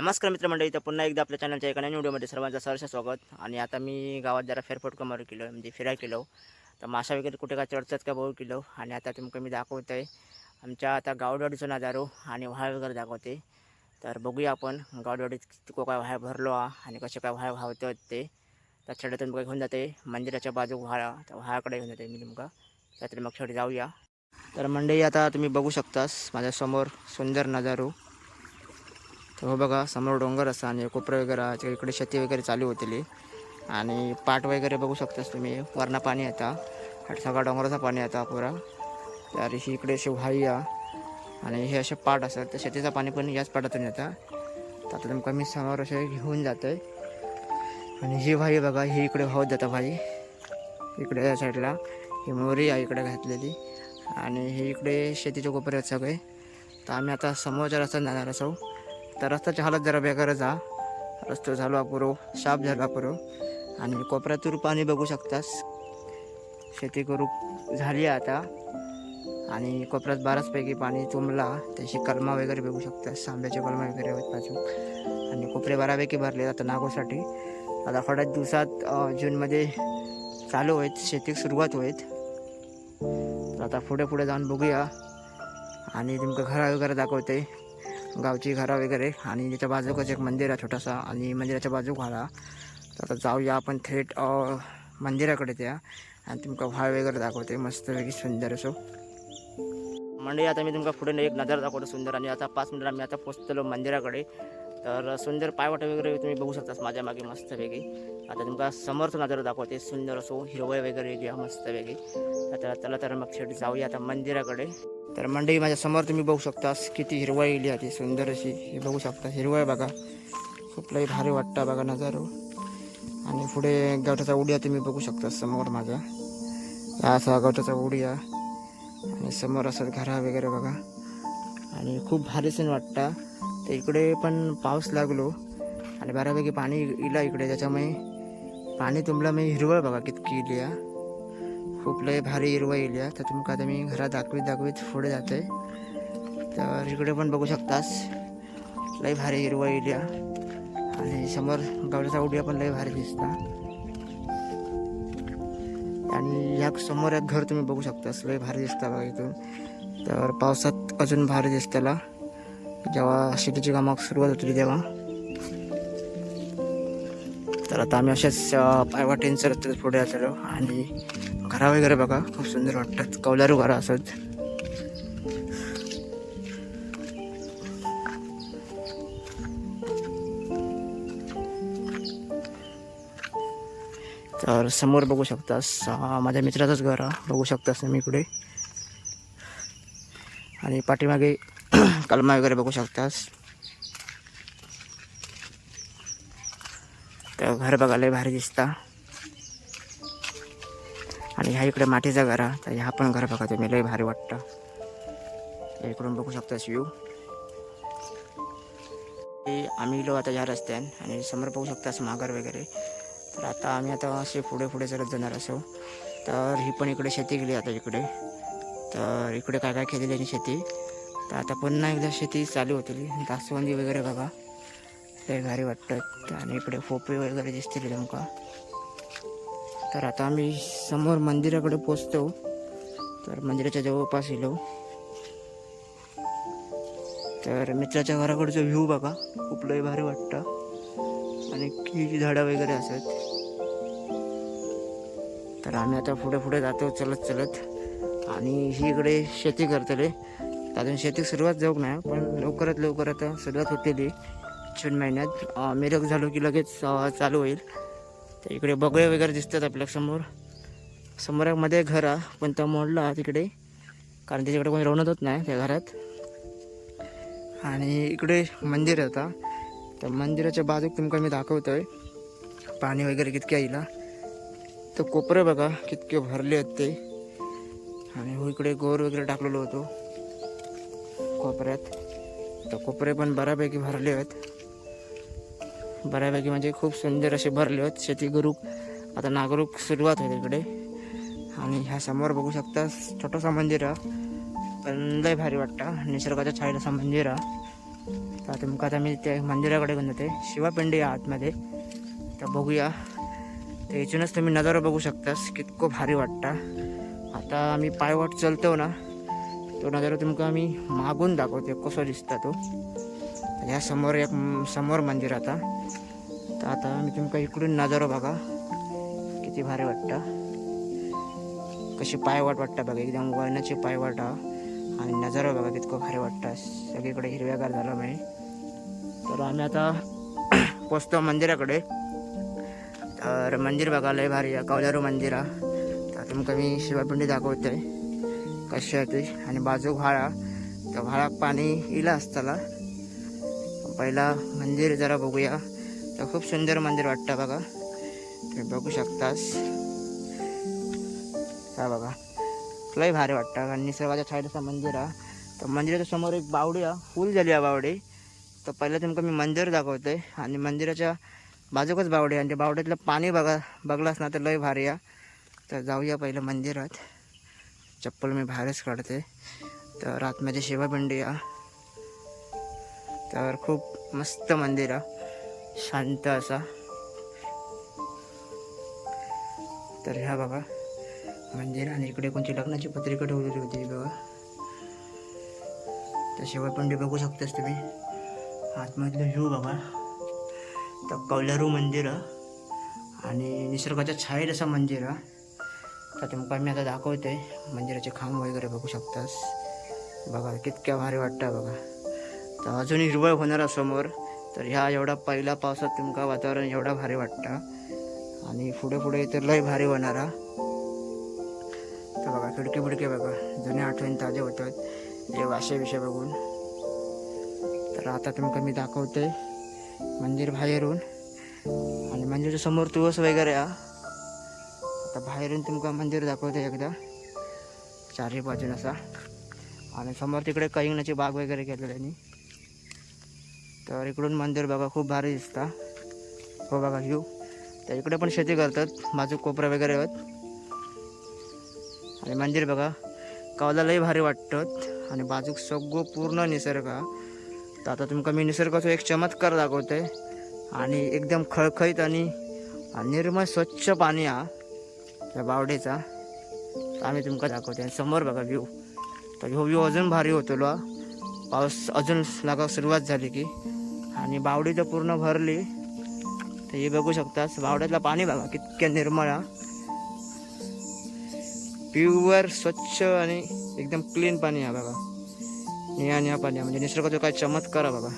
नमस्कार मित्रमंडळी तर पुन्हा एकदा आपल्या चॅनलच्या एका नवीन व्हिडिओमध्ये सर्वांचं सहर्ष स्वागत. आणि आता मी गावात जरा फेरफोट कमर केलो म्हणजे फिराय केलो तर माशा वगैरे कुठे काय चढतात का बघू केलो आणि आता तुमका मी दाखवतो आहे आमच्या आता गावडवाडीचं नजारो आणि व्हाय वगैरे दाखवते. तर बघूया आपण गावडवाडीत किती काय व्हाय भरलो आणि कसे काय व्हाय व्हावतात ते. तर छड्यातून तुमका घेऊन जाते मंदिराच्या बाजू व्हाळा तर व्हाळाकडे घेऊन जाते मी तुमका तर मग शेवटी जाऊया. तर मंडळी आता तुम्ही बघू शकतास माझ्यासमोर सुंदर नजारो. तर हो बघा समोर डोंगर असा आणि कोपरे वगैरे आहे. त्या इकडे शेती वगैरे चालू होतेली. आणि पाट वगैरे बघू शकतास तुम्ही. वरना पाणी येता. आणि सगळा डोंगराचा पाणी येता पुरा. तर ही इकडे अशी वाही आहे. आणि हे असे पाट असतात. तर शेतीचं पाणी पण याच पाटातून येतं. तर आता तुमका मी समोर असे घेऊन जातो आहे आणि ही वाही बघा. ही इकडे वाहत जातं व्हाई इकडे या साईडला. ही मोरी आहे इकडे घातलेली. आणि हे इकडे शेतीचे कोपरे आहेत सगळे. तर आम्ही आता समोरच्या रस्त्यात जाणार असो. तर रस्त्याची हालत जरा बेकारच हा रस्तो झालो पुरो साफ झाला पुरो आणि कोपऱ्यातून पाणी बघू शकतास. शेती करू झाली आहे आता. आणि कोपऱ्यात बऱ्याचपैकी पाणी तुंबला. त्याची कलमा वगैरे बघू शकतास. आंब्याचे कलमा वगैरे आहेत बाजू आणि कोपरे बऱ्यापैकी भरले आता नागोसाठी. आता थोड्याच दिवसात जूनमध्ये चालू आहेत. शेतीक सुरुवात होईत तर आता पुढे पुढे जाऊन बघूया. आणि तुमका घरा वगैरे दाखवते. गावची घरा वगैरे आणि त्याच्या बाजूकच एक मंदिर आहे छोटासा आणि मंदिराच्या बाजू घाला. तर आता जाऊया आपण थेट मंदिराकडे त्या. आणि तुमका व्हाय वगैरे दाखवते मस्तपैकी सुंदर असो. म्हणजे आता मी तुमका पुढे एक नजर दाखवतो सुंदर. आणि आता पाच मिनिट आम्ही आता पोचतलो मंदिराकडे. तर सुंदर पायवाट वगैरे तुम्ही बघू शकतास माझ्या मागे मस्त वेगळी आता तुमका समर्थ नजर दाखवते सुंदर असो हिरवळ वगैरे घ्या मस्त वेगळी आता चला तर मग शेवटी जाऊया आता मंदिराकडे. तर मंडई माझ्यासमोर तुम्ही बघू शकतास किती हिरवळ येईल आहे सुंदर अशी. हे बघू शकता हिरवळ बघा. खूप लई भारी वाटतं बघा नजारो. आणि पुढे गवठाचा उडिया तुम्ही बघू शकता समोर माझ्या. या असा गवठाचा उडिया. आणि समोर असं घरा वगैरे बघा. आणि खूप भारी सीन वाटता. तर इकडे पण पाऊस लागलो. आणि बऱ्यापैकी पाणी इला इकडे त्याच्यामुळे पाणी तुमला मी हिरवळ बघा कितकी इली आहे. खूप लय भारी हिरवळ इली या. तर तुमका आता मी घरात दाखवीत दाखवीत पुढे जाते. तर इकडे पण बघू शकतास. लय भारी हिरवळ इली आणि समोर गावड्याचा उडिया पण लय भारी दिसता. आणि ह्या समोर एक घर तुम्ही बघू शकतास. लय भारी दिसता बघा इथून. तर पावसात अजून भारी दिसताला. जेव्हा शेतीची कामं सुरुवात होती तेव्हा. तर आता आम्ही अशाच अं, पायवाटेंचं रस्त्यात पुढे असलो आणि घरा वगैरे बघा खूप सुंदर वाटतात. कौलारू घरा असत. तर समोर बघू शकतास माझ्या मित्राचंच घर आहे. बघू शकतास तुम्ही इकडे आणि पाठीमागे कलमा वगैरे बघू शकतास तर घर बघायला लय भारी दिसता आणि ह्या इकडे मातीचा घर आहे तर ह्या पण घर बघा तुम्ही लय भारी वाटतं इकडून बघू शकतास व्यू आम्ही गेलो आता ह्या रस्त्यान आणि समोर बघू शकतास माघार वगैरे तर आता आम्ही आता असे पुढे पुढे चालत जाणार असो तर ही पण इकडे शेती गेली आता इकडे तर इकडे काय काय केलेली आहे शेती तर आता पुन्हा एकदा शेती चालू होतील. दासवंदी वगैरे बघा. लय भारी वाटतात आणि इकडे फोपे वगैरे दिसतील तुमका तर आता आम्ही समोर मंदिराकडे पोचतो. तर मंदिराच्या जवळपास येलो. तर मित्राच्या घराकडचा व्ह्यू बघा. खूप लय भारी वाटतं. आणि किती झाडं वगैरे असत. तर आम्ही आता पुढे पुढे जातो. चलत चलत. आणि ही इकडे शेती करतले. अजून शेतीक सुरुवात जाऊक नाही पण लवकरात लवकर आता सुरुवात होतेली. जून महिन्यात मिरग झालो की लगेच चालू होईल. तर इकडे बगळे वगैरे दिसतात आपल्यासमोर. समोरामध्ये घर आहे पण तो मोडला तिकडे. कारण त्याच्याकडे कोणी रवणत होत नाही त्या घरात. आणि इकडे मंदिर होता तर मंदिराच्या बाजूक तुमका मी दाखवतो आहे पाणी वगैरे कितके येईल. तर कोपरे बघा कितके भरले आहेत ते. आणि हो इकडे गोर वगैरे टाकलेलो होतो. कोपऱ्यात. तर कोपरे पण बऱ्यापैकी भरले आहेत. बऱ्यापैकी म्हणजे खूप सुंदर असे भरले आहेत. शेती गरू आता नागरूक सुरुवात होते इकडे. आणि ह्या समोर बघू शकता छोटासा मंदिर पण लय भारी वाटतं. निसर्गाच्या छायेला मंदिर आहे. तर तुमका आता मी त्या मंदिराकडे घेऊन जाते. शिवापिंडी आतमध्ये. तर बघूया. तर इथूनच तुम्ही नजारा बघू शकतास. कितको भारी वाटता. आता आम्ही पायवाट चलतो ना. तो नजारो तुमका आमी मागून दाखवते कसो दिसता तो. ह्या समोर एक समोर मंदिर आता. तर आता मी तुमका इकडून नजारो बघा. किती भारी वाटता. कशी पायवाट वाटता बघा एकदम वळणाची पायवाट हा. आणि नजारो बघा कितको भारी वाटतं. सगळीकडे हिरव्यागार झाला मी तर आम्ही आता पोचतो मंदिराकडे. तर मंदिर बघा लय भारी आहे. कौलारू मंदिर हा. तर तुमका मी शिवापिंडी दाखवतोय. कशी आहे आणि बाजू व्हाळा तर व्हाळाक पाणी इला असताना पहिला मंदिर जरा बघूया. तर खूप सुंदर मंदिर वाटतं बघा. तुम्ही बघू शकतास. का बघा. लय भारी वाटतं. आणि निसर्गाच्या साईडचा मंदिर आहे तर मंदिराच्या समोर एक बावडी आहे फुल झाली आहे बावडी. तर पहिलं तुमका मी मंदिर दाखवतोय. आणि मंदिराच्या बाजूकच बावडी आहे. आणि त्या बावड्यातलं पाणी बघा बघलास ना तर लय भारी आहे तर जाऊया पहिलं मंदिरात. चप्पल मी बाहेरच काढते. तर आतमध्ये शिवपिंडी आहे तर खूप मस्त मंदिर आहे. शांत असा. तर ह्या बघा. मंदिर आणि इकडे कोणती लग्नाची पत्रिका ठेवलेली होती बघा. तर शिवपिंडी बघू शकतास तुम्ही. आतमधलं व्ह्यू बघा. तर कौलारू मंदिर आणि निसर्गाच्या छायेत असं मंदिर आहे. तर तुमका मी आता दाखवते मंदिराचे खांब वगैरे बघू शकतास. बघा कितक्या भारी वाटतं बघा. तर अजून हिरवळ होणार समोर. तर ह्या एवढा पहिल्या पावसात तुमका वातावरण एवढा भारी वाटतं. आणि पुढे पुढे तर लय भारी होणार तर बघा खिडकी बिडके बघा. जुन्या आठवणी ताजे होतात. जे वाशे विषय बघून. तर आता तुमका मी दाखवते मंदिर बाहेरून. आणि मंदिराच्या समोर तुळस वगैरे हा आता बाहेरून तुमका मंदिर दाखवते एकदा? चारही बाजून असा. आणि समोर तिकडे कहिंगणाची बाग वगैरे केलेली तर इकडून मंदिर बघा खूप भारी दिसता. हो बघा व्ह्यू तर इकडे पण शेती करतात बाजू कोपरा वगैरे आहेत. आणि मंदिर बघा कावला लय भारी वाटतं आणि बाजूक सगळं पूर्ण निसर्ग. हा. तर आता तुमका मी निसर्गाचं एक चमत्कार दाखवते आणि एकदम खळखळीत आणि निर्मळ स्वच्छ पाणी हा. त्या बावडेचा. आम्ही तुमका दाखवते. आणि समोर बघा व्ह्यू तर ह्यो व्ह्यू अजून भारी होतो लो. पाऊस अजून लागा सुरुवात झाली की. आणि बावडी तर पूर्ण भरली. तर हे बघू शकतास बावड्यातलं पाणी बघा कितक्या निर्मळ हा. प्युअर स्वच्छ आणि एकदम क्लीन पाणी आहे बघा. निळा निया पाणी आहे. म्हणजे निसर्गाचा काय चमत्कार आहे बघा.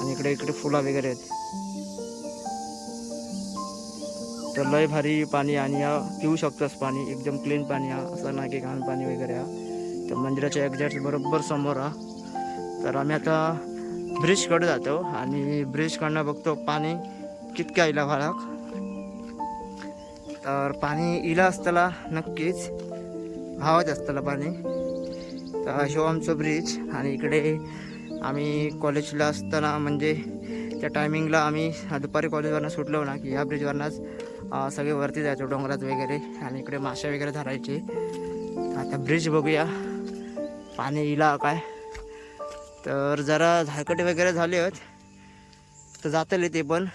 आणि इकडे इकडे फुला वगैरे आहेत. तर लय भारी पाणी आणि या पिऊ शकतोस पाणी एकदम क्लीन पाणी हा असं नाही की घाण पाणी वगैरे हा. तर मंदिराच्या एक्झॅक्ट बरोबर समोर हा. तर आम्ही आता ब्रिजकडे जातो आणि ब्रिजकडनं बघतो पाणी कितक्या इला भाडाक तर पाणी इला असताना नक्कीच व्हावत असताना पाणी. तर ह्यो आमचं ब्रिज आणि इकडे आम्ही कॉलेजला असताना म्हणजे त्या टायमिंगला आम्ही दुपारी कॉलेजवरनं सुटलो ना की ह्या ब्रिजवरनंच सगळे वरती जायचो डोंगरात वगैरे. आणि इकडे मासे वगैरे धरायचे. आता ब्रिज बघूया. पाणी इला काय? तर जरा झारकटे वगैरे झाले आहेत. तर जातले ते पण.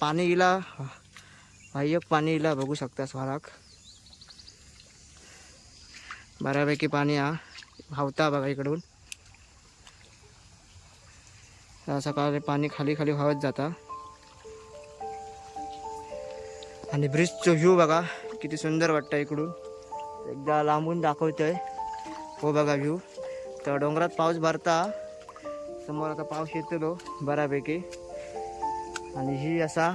पाणी इला बाह्यक पाणी इला बघू शकता स्वराक. बऱ्यापैकी पाणी हा व्हावता बघा इकडून. सकाळी पाणी खाली खाली व्हावत जाता. आणि ब्रिजचं व्ह्यू बघा किती सुंदर वाटतं इकडून. एकदा लांबून दाखवतोय. हो बघा व्ह्यू तर डोंगरात पाऊस भरता समोर आता पाऊस येतो बऱ्यापैकी. आणि ही असा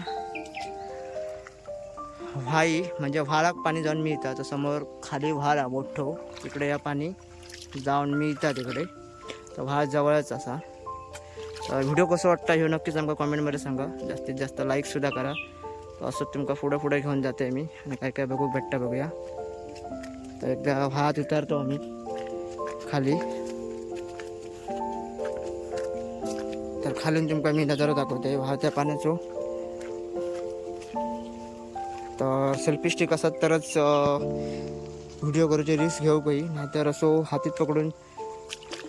व्हाई म्हणजे व्हाळाक पाणी जाऊन मिळतं. तर समोर खाली व्हाळा मोठो. तिकडे या पाणी जाऊन मिळतं तिकडे. तर व्हाळ जवळच असा. तर व्हिडिओ कसं वाटतं हे नक्कीच आमका कॉमेंटमध्ये सांगा. जास्तीत जास्त लाईकसुद्धा करा. तर असं तुमका पुढे पुढे घेऊन जाते मी आणि काय काय बघू भेटतं बघूया. तर एकदा हात उतारतो आम्ही खाली. तर खालून तुमका मी नजारा दाखवते वाहत्या पाण्याचो. तर सेल्फी स्टिक असत तरच व्हिडिओ करूचे रिक्स घेऊ काही नाहीतर असो हातीत पकडून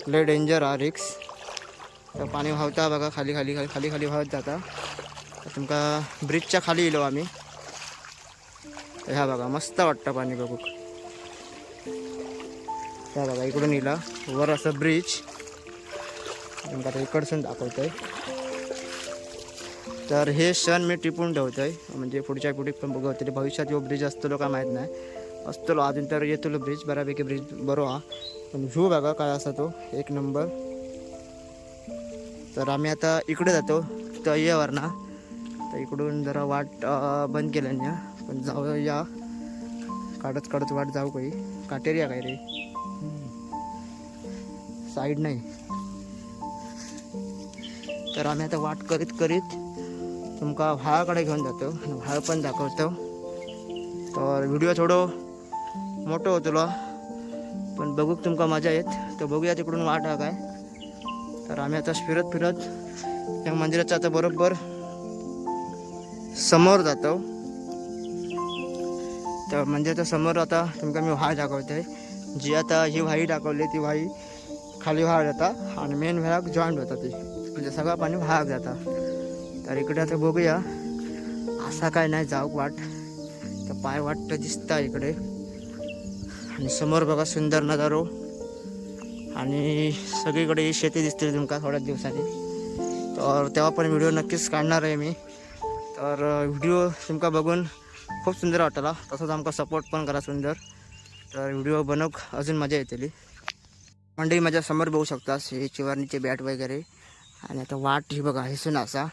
लय डेंजर हा रिक्स तर पाणी व्हावता बघा खाली खाली खाली खाली खाली व्हावत जाता. तुमका ब्रिजच्या खाली येलो आम्ही. ह्या बघा मस्त वाटतं पाणी बघू त्या बघा इकडून येला वर असं ब्रिज. तुमका आता इकडसून दाखवतोय. तर हे क्षण मी टिपून ठेवतोय. म्हणजे पुढच्या पिढीत पण बघू. भविष्यात यो ब्रिज असतो का माहीत नाही. असतो अजून तर येतो ब्रिज. बऱ्यापैकी ब्रिज बरो हा. पण व्ह्यू बघा काय असा तो. एक नंबर. तर आम्ही आता इकडे जातो. तय्यावर ना तर इकडून जरा वाट बंद केलं पण जाऊ या. काढत काढत वाट जाऊ काही. काटेरी काय रे? साईड नाही. तर आम्ही आता वाट करीत करीत तुमका व्हाळाकडे घेऊन जातो. आणि व्हाळ पण दाखवतो. तर व्हिडिओ थोडं मोठं होतो पण बघूक तुमका मजा येत. तर बघूया तिकडून वाट हा काय. तर आम्ही आता फिरत फिरत या मंदिराच्या आता बरोबर समोर जातो. तर म्हणजे मंदिराच्या समोर आता तुमका मी व्हाळ दाखवतोय. जी आता ही व्हाई दाखवली ती व्हाई खाली व्हाळ जाता आणि मेन व्हाळाक जॉईंट होता ती. म्हणजे सगळं पाणी व्हाळाक जाता. तर इकडे आता बघूया. असा काय नाही जाऊक वाट. तर पाय वाटतं दिसता इकडे. आणि समोर बघा सुंदर नजारो. आणि सगळीकडे ही शेती दिसते तुमका थोड्याच दिवसांनी. तर तेव्हा पण व्हिडिओ नक्कीच काढणार आहे मी. तर व्हिडिओ तुमका बघून खूप सुंदर वाटला. तसंच आमका सपोर्ट पण करा सुंदर. तर व्हिडिओ बनवूक अजून मजा येतली. मंडळी माझ्यासमोर बघू शकतास हे चिवारणीचे बॅट वगैरे. आणि आता वाट ही बघा हिसून असा.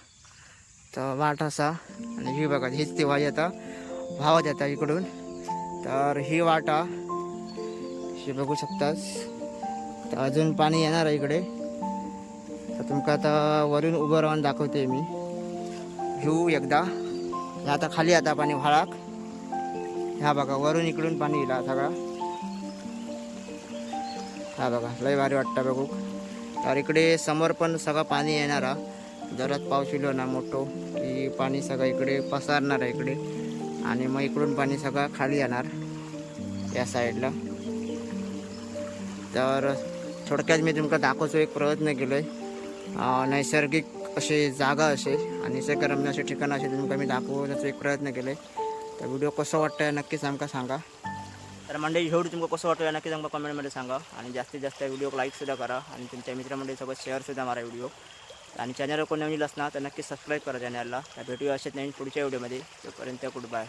तर वाट असा. आणि ही बघा हीच ती वाई आता व्हावत येता इकडून. तर ही वाट हा. ही बघू शकतास. तर अजून पाणी येणार आहे इकडे. तर तुमका आता वरून उभं राहून दाखवते मी. घेऊ एकदा. आता खाली आता पाणी व्हाळाक ह्या बघा वरून इकडून पाणी येईल सगळा हा बघा लय भारी वाटतं बघू. तर इकडे समोर पण सगळं पाणी येणार हा जोरात पाऊस येलो ना मोठो की पाणी सगळं इकडे पसरणार आहे इकडे. आणि मग इकडून पाणी सगळं खाली येणार या साईडला. तर थोडक्यात मी तुमका दाखवतो एक प्रयत्न केलो आहे नैसर्गिक असे जागा असे आणि निसर्गरम्य असे ठिकाणं असे तुमका मी दाखवण्याचा एक प्रयत्न केले. तर व्हिडिओ कसं वाटतं नक्कीच आमका सांगा. तर मंडळी व्हिडिओ तुमका कसं वाटतं नक्कीच आमका कमेंटमध्ये सांगा. आणि जास्तीत जास्त व्हिडिओ लाईकसुद्धा करा आणि तुमच्या मित्रमंडळीसोबत शेअरसुद्धा मारा व्हिडिओ आणि चॅनलवर कोण नवीन असणार तर नक्की सबस्क्राईब करा चॅनलला तर भेटूया असेच नवीन पुढच्या व्हिडिओमध्ये तोपर्यंत गुड बाय